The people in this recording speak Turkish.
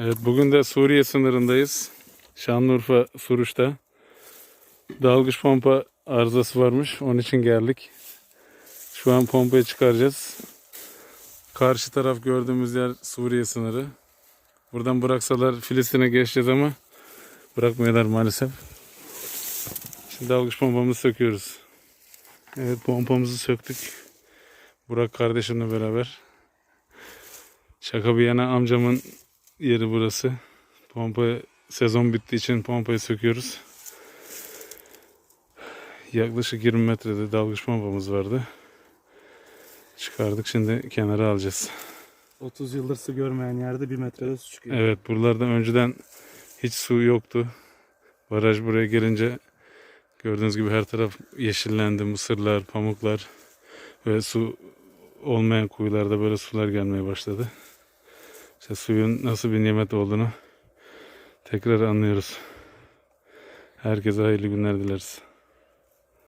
Evet bugün de Suriye sınırındayız. Şanlıurfa Suruç'ta. Dalgıç pompa arızası varmış. Onun için geldik. Şu an pompayı çıkaracağız. Karşı taraf gördüğümüz yer Suriye sınırı. Buradan bıraksalar Filistin'e geçeceğiz ama bırakmıyorlar maalesef. Şimdi dalgıç pompamızı söküyoruz. Evet pompamızı söktük. Burak kardeşimle beraber. Şaka bir yana amcamın yeri burası. Pompa sezon bittiği için pompayı söküyoruz. Yaklaşık 20 metrede dalgıç pompamız vardı. Çıkardık şimdi kenara alacağız. 30 yıldır su görmeyen yerde bir metrede su çıkıyor. Evet buralarda önceden hiç su yoktu. Baraj buraya gelince gördüğünüz gibi her taraf yeşillendi. Mısırlar, pamuklar ve su olmayan kuyularda böyle sular gelmeye başladı. İşte suyun nasıl bir nimet olduğunu tekrar anlıyoruz. Herkese hayırlı günler dileriz.